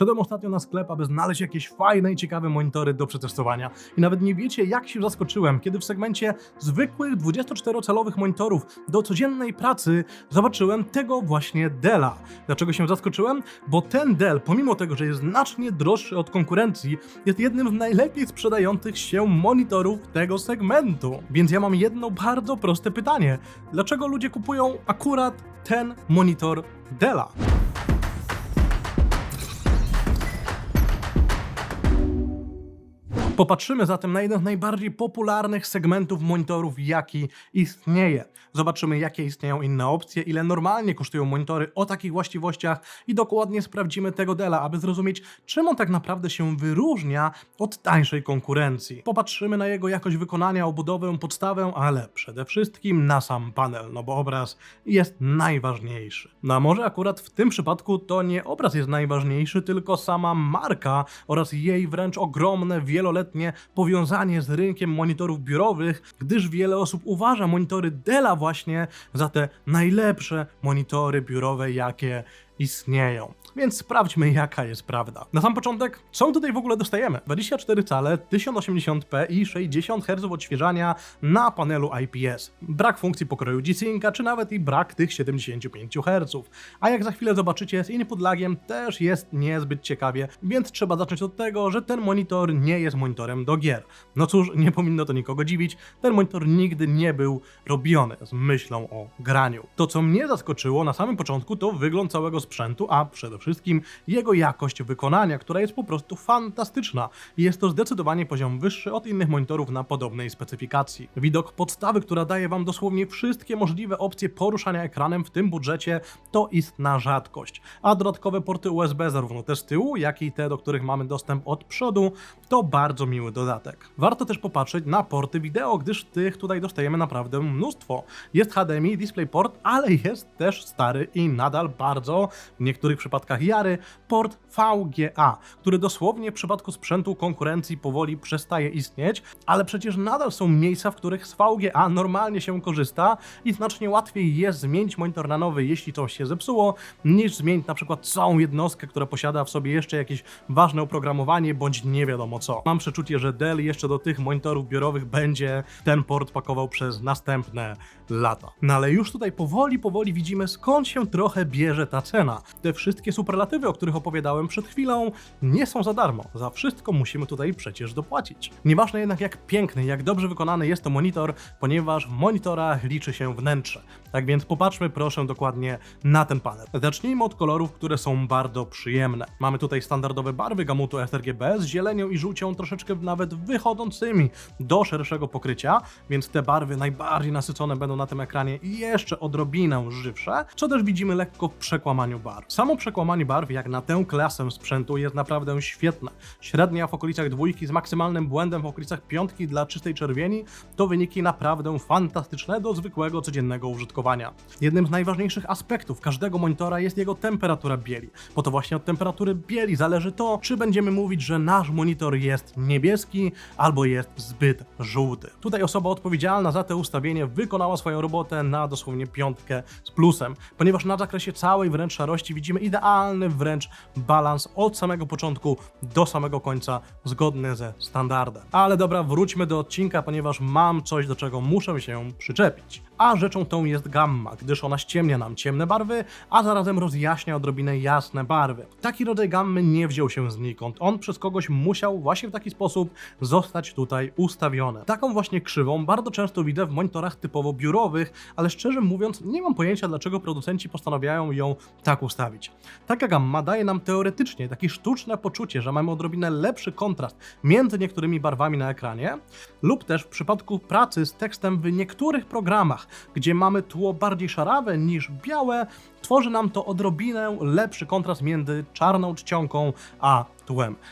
Szedłem ostatnio na sklep, aby znaleźć jakieś fajne i ciekawe monitory do przetestowania. I nawet nie wiecie, jak się zaskoczyłem, kiedy w segmencie zwykłych 24-calowych monitorów do codziennej pracy zobaczyłem tego właśnie Della. Dlaczego się zaskoczyłem? Bo ten Dell, pomimo tego, że jest znacznie droższy od konkurencji, jest jednym z najlepiej sprzedających się monitorów tego segmentu. Więc ja mam jedno bardzo proste pytanie. Dlaczego ludzie kupują akurat ten monitor Della? Popatrzymy zatem na jeden z najbardziej popularnych segmentów monitorów, jaki istnieje. Zobaczymy, jakie istnieją inne opcje, ile normalnie kosztują monitory o takich właściwościach i dokładnie sprawdzimy tego Della, aby zrozumieć, czym on tak naprawdę się wyróżnia od tańszej konkurencji. Popatrzymy na jego jakość wykonania, obudowę, podstawę, ale przede wszystkim na sam panel, no bo obraz jest najważniejszy. No a może akurat w tym przypadku to nie obraz jest najważniejszy, tylko sama marka oraz jej wręcz ogromne, wieloletnie powiązanie z rynkiem monitorów biurowych, gdyż wiele osób uważa monitory Della właśnie za te najlepsze monitory biurowe, jakie istnieją. Więc sprawdźmy, jaka jest prawda. Na sam początek, co tutaj w ogóle dostajemy? 24 cale, 1080p i 60 Hz odświeżania na panelu IPS. Brak funkcji pokroju G-Synca, czy nawet i brak tych 75 Hz. A jak za chwilę zobaczycie, z input lagiem też jest niezbyt ciekawie, więc trzeba zacząć od tego, że ten monitor nie jest monitorem do gier. No cóż, nie powinno to nikogo dziwić, ten monitor nigdy nie był robiony z myślą o graniu. To, co mnie zaskoczyło na samym początku, to wygląd całego sprzętu, a przede wszystkim jego jakość wykonania, która jest po prostu fantastyczna. Jest to zdecydowanie poziom wyższy od innych monitorów na podobnej specyfikacji. Widok podstawy, która daje Wam dosłownie wszystkie możliwe opcje poruszania ekranem w tym budżecie, to istna rzadkość. A dodatkowe porty USB, zarówno te z tyłu, jak i te, do których mamy dostęp od przodu, to bardzo miły dodatek. Warto też popatrzeć na porty wideo, gdyż tych tutaj dostajemy naprawdę mnóstwo. Jest HDMI, DisplayPort, ale jest też stary i nadal bardzo w niektórych przypadkach jary port VGA, który dosłownie w przypadku sprzętu konkurencji powoli przestaje istnieć, ale przecież nadal są miejsca, w których z VGA normalnie się korzysta i znacznie łatwiej jest zmienić monitor na nowy, jeśli coś się zepsuło, niż zmienić na przykład całą jednostkę, która posiada w sobie jeszcze jakieś ważne oprogramowanie bądź nie wiadomo co. Mam przeczucie, że Dell jeszcze do tych monitorów biurowych będzie ten port pakował przez następne lata. No ale już tutaj powoli, powoli widzimy skąd się trochę bierze ta cena. Te wszystkie superlatywy, o których opowiadałem przed chwilą, nie są za darmo. Za wszystko musimy tutaj przecież dopłacić. Nieważne jednak jak piękny, jak dobrze wykonany jest to monitor, ponieważ w monitorach liczy się wnętrze. Tak więc popatrzmy proszę dokładnie na ten panel. Zacznijmy od kolorów, które są bardzo przyjemne. Mamy tutaj standardowe barwy gamutu sRGB z zielenią i żółcią troszeczkę nawet wychodzącymi do szerszego pokrycia, więc te barwy najbardziej nasycone będą na tym ekranie i jeszcze odrobinę żywsze, co też widzimy lekko w przekłamaniu barw. Samo przekłamanie barw jak na tę klasę sprzętu jest naprawdę świetne. Średnia w okolicach dwójki z maksymalnym błędem w okolicach piątki dla czystej czerwieni to wyniki naprawdę fantastyczne do zwykłego codziennego użytkowania. Jednym z najważniejszych aspektów każdego monitora jest jego temperatura bieli, bo to właśnie od temperatury bieli zależy to, czy będziemy mówić, że nasz monitor jest niebieski albo jest zbyt żółty. Tutaj osoba odpowiedzialna za to ustawienie wykonała swoją robotę na dosłownie piątkę z plusem, ponieważ na zakresie całej wręcz szarości widzimy idealny wręcz balans od samego początku do samego końca, zgodny ze standardem. Ale dobra, wróćmy do odcinka, ponieważ mam coś, do czego muszę się przyczepić. A rzeczą tą jest gamma, gdyż ona ściemnia nam ciemne barwy, a zarazem rozjaśnia odrobinę jasne barwy. Taki rodzaj gammy nie wziął się znikąd. On przez kogoś musiał właśnie w taki sposób zostać tutaj ustawiony. Taką właśnie krzywą bardzo często widzę w monitorach typowo biurowych, ale szczerze mówiąc nie mam pojęcia dlaczego producenci postanawiają ją tak ustawić. Taka gamma daje nam teoretycznie takie sztuczne poczucie, że mamy odrobinę lepszy kontrast między niektórymi barwami na ekranie, lub też w przypadku pracy z tekstem w niektórych programach, gdzie mamy tło bardziej szarawe niż białe, tworzy nam to odrobinę lepszy kontrast między czarną czcionką a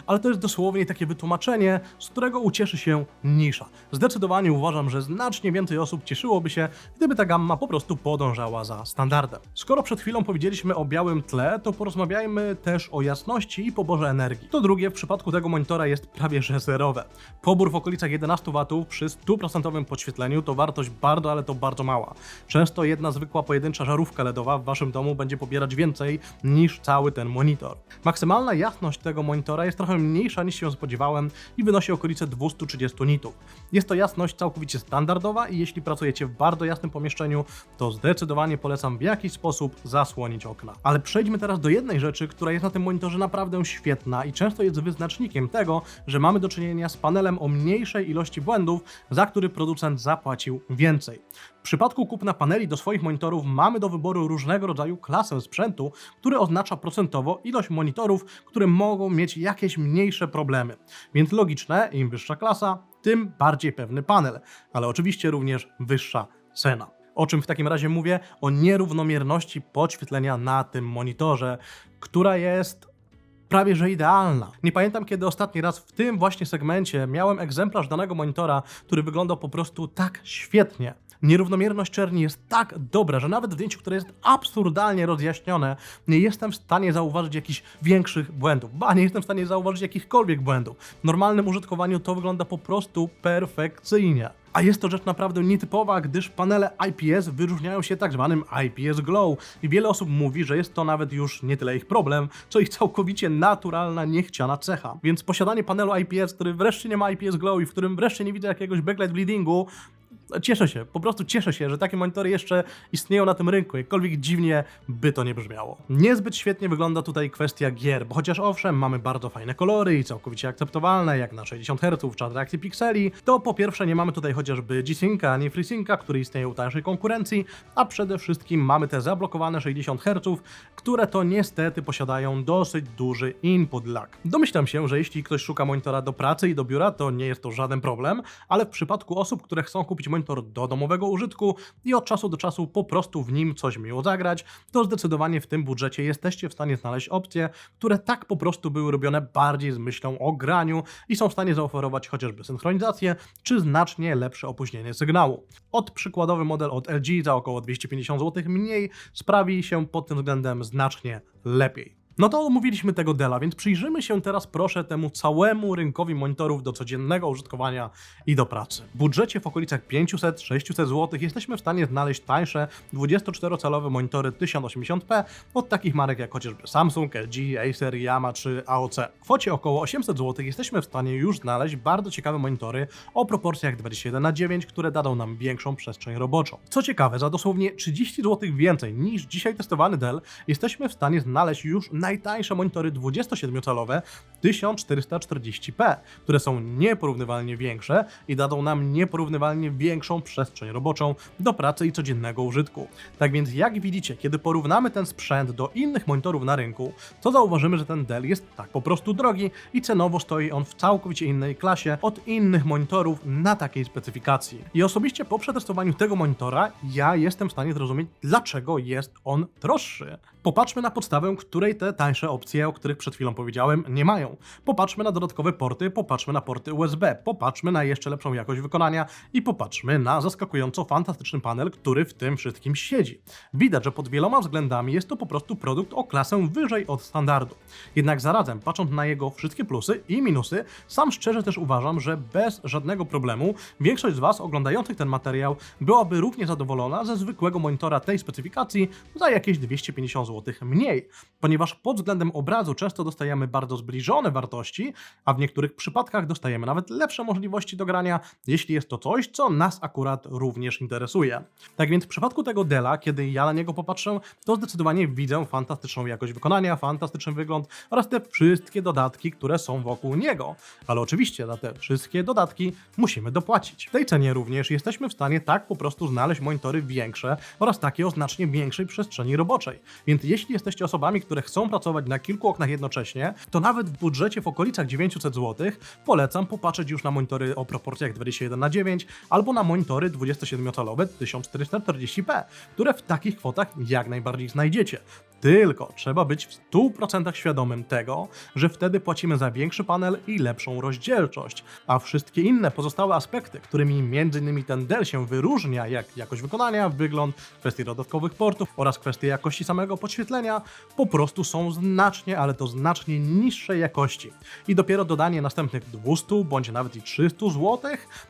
Ale to jest dosłownie takie wytłumaczenie, z którego ucieszy się nisza. Zdecydowanie uważam, że znacznie więcej osób cieszyłoby się, gdyby ta gamma po prostu podążała za standardem. Skoro przed chwilą powiedzieliśmy o białym tle, to porozmawiajmy też o jasności i poborze energii. To drugie w przypadku tego monitora jest prawie że zerowe. Pobór w okolicach 11 W przy 100% podświetleniu to wartość bardzo, ale to bardzo mała. Często jedna zwykła pojedyncza żarówka LEDowa w waszym domu będzie pobierać więcej niż cały ten monitor. Maksymalna jasność tego monitora jest trochę mniejsza niż się spodziewałem i wynosi okolice 230 nitów. Jest to jasność całkowicie standardowa i jeśli pracujecie w bardzo jasnym pomieszczeniu, to zdecydowanie polecam w jakiś sposób zasłonić okna. Ale przejdźmy teraz do jednej rzeczy, która jest na tym monitorze naprawdę świetna i często jest wyznacznikiem tego, że mamy do czynienia z panelem o mniejszej ilości błędów, za który producent zapłacił więcej. W przypadku kupna paneli do swoich monitorów mamy do wyboru różnego rodzaju klasę sprzętu, który oznacza procentowo ilość monitorów, które mogą mieć jakieś mniejsze problemy. Więc logiczne, im wyższa klasa, tym bardziej pewny panel, ale oczywiście również wyższa cena. O czym w takim razie mówię? O nierównomierności podświetlenia na tym monitorze, która jest prawie że idealna. Nie pamiętam kiedy ostatni raz w tym właśnie segmencie miałem egzemplarz danego monitora, który wyglądał po prostu tak świetnie. Nierównomierność czerni jest tak dobra, że nawet w zdjęciu, które jest absurdalnie rozjaśnione, nie jestem w stanie zauważyć jakichś większych błędów. Ba, nie jestem w stanie zauważyć jakichkolwiek błędów. W normalnym użytkowaniu to wygląda po prostu perfekcyjnie. A jest to rzecz naprawdę nietypowa, gdyż panele IPS wyróżniają się tak zwanym IPS Glow i wiele osób mówi, że jest to nawet już nie tyle ich problem, co ich całkowicie naturalna, niechciana cecha. Więc posiadanie panelu IPS, który wreszcie nie ma IPS Glow i w którym wreszcie nie widzę jakiegoś backlight bleedingu, Cieszę się, po prostu cieszę się, że takie monitory jeszcze istnieją na tym rynku, jakkolwiek dziwnie by to nie brzmiało. Niezbyt świetnie wygląda tutaj kwestia gier, bo chociaż owszem, mamy bardzo fajne kolory i całkowicie akceptowalne, jak na 60 Hz czy atrakcji pikseli, to po pierwsze nie mamy tutaj chociażby G-Synca ani FreeSynca, który istnieją w tańszej konkurencji, a przede wszystkim mamy te zablokowane 60 Hz, które to niestety posiadają dosyć duży input lag. Domyślam się, że jeśli ktoś szuka monitora do pracy i do biura, to nie jest to żaden problem, ale w przypadku osób, które chcą kupić monitor do domowego użytku i od czasu do czasu po prostu w nim coś miło zagrać, to zdecydowanie w tym budżecie jesteście w stanie znaleźć opcje, które tak po prostu były robione bardziej z myślą o graniu i są w stanie zaoferować chociażby synchronizację, czy znacznie lepsze opóźnienie sygnału. Od przykładowy model od LG za około 250 zł mniej sprawi się pod tym względem znacznie lepiej. No to omówiliśmy tego Dela, więc przyjrzymy się teraz proszę temu całemu rynkowi monitorów do codziennego użytkowania i do pracy. W budżecie w okolicach 500-600 zł jesteśmy w stanie znaleźć tańsze 24-calowe monitory 1080p od takich marek jak chociażby Samsung, LG, Acer, Yamaha czy AOC. W kwocie około 800 zł jesteśmy w stanie już znaleźć bardzo ciekawe monitory o proporcjach 21 na 9, które dadzą nam większą przestrzeń roboczą. Co ciekawe, za dosłownie 30 zł więcej niż dzisiaj testowany Dell jesteśmy w stanie znaleźć już najtańsze monitory 27-calowe 1440p, które są nieporównywalnie większe i dadzą nam nieporównywalnie większą przestrzeń roboczą do pracy i codziennego użytku. Tak więc jak widzicie, kiedy porównamy ten sprzęt do innych monitorów na rynku, to zauważymy, że ten Dell jest tak po prostu drogi i cenowo stoi on w całkowicie innej klasie od innych monitorów na takiej specyfikacji. I osobiście po przetestowaniu tego monitora ja jestem w stanie zrozumieć, dlaczego jest on droższy. Popatrzmy na podstawę, której te tańsze opcje, o których przed chwilą powiedziałem, nie mają. Popatrzmy na dodatkowe porty, popatrzmy na porty USB, popatrzmy na jeszcze lepszą jakość wykonania i popatrzmy na zaskakująco fantastyczny panel, który w tym wszystkim siedzi. Widać, że pod wieloma względami jest to po prostu produkt o klasę wyżej od standardu. Jednak zarazem, patrząc na jego wszystkie plusy i minusy, sam szczerze też uważam, że bez żadnego problemu większość z Was oglądających ten materiał byłaby równie zadowolona ze zwykłego monitora tej specyfikacji za jakieś 250 zł mniej, ponieważ pod względem obrazu często dostajemy bardzo zbliżone wartości, a w niektórych przypadkach dostajemy nawet lepsze możliwości do grania, jeśli jest to coś, co nas akurat również interesuje. Tak więc w przypadku tego Dela, kiedy ja na niego popatrzę, to zdecydowanie widzę fantastyczną jakość wykonania, fantastyczny wygląd oraz te wszystkie dodatki, które są wokół niego. Ale oczywiście za te wszystkie dodatki musimy dopłacić. W tej cenie również jesteśmy w stanie tak po prostu znaleźć monitory większe oraz takie o znacznie większej przestrzeni roboczej. Więc jeśli jesteście osobami, które chcą pracować na kilku oknach jednocześnie, to nawet w budżecie w okolicach 900 zł polecam popatrzeć już na monitory o proporcjach 21 na 9 albo na monitory 27-calowe 1440p, które w takich kwotach jak najbardziej znajdziecie. Tylko trzeba być w 100% świadomym tego, że wtedy płacimy za większy panel i lepszą rozdzielczość, a wszystkie inne pozostałe aspekty, którymi m.in. ten Dell się wyróżnia, jak jakość wykonania, wygląd, kwestie dodatkowych portów oraz kwestie jakości samego podświetlenia, po prostu są znacznie, ale to znacznie niższej jakości. I dopiero dodanie następnych 200 bądź nawet i 300 zł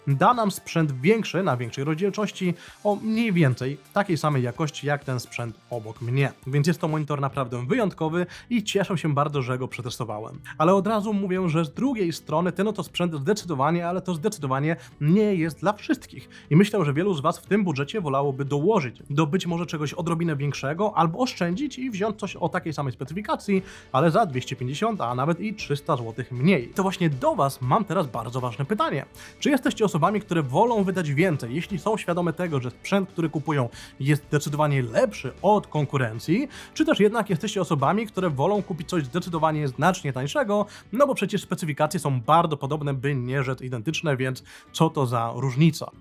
da nam sprzęt większy, na większej rozdzielczości, o mniej więcej takiej samej jakości jak ten sprzęt obok mnie. Więc jest to monitor naprawdę wyjątkowy i cieszę się bardzo, że go przetestowałem. Ale od razu mówię, że z drugiej strony ten oto sprzęt zdecydowanie, ale to zdecydowanie nie jest dla wszystkich. I myślę, że wielu z Was w tym budżecie wolałoby dołożyć do być może czegoś odrobinę większego, albo oszczędzić i wziąć coś o takiej samej specyfikacji, ale za 250, a nawet i 300 zł mniej. To właśnie do Was mam teraz bardzo ważne pytanie. Czy jesteście osobami, które wolą wydać więcej, jeśli są świadome tego, że sprzęt, który kupują, jest zdecydowanie lepszy od konkurencji, czy też jednak jesteście osobami, które wolą kupić coś zdecydowanie znacznie tańszego, no bo przecież specyfikacje są bardzo podobne, by nie rzec identyczne, więc co to za różnica?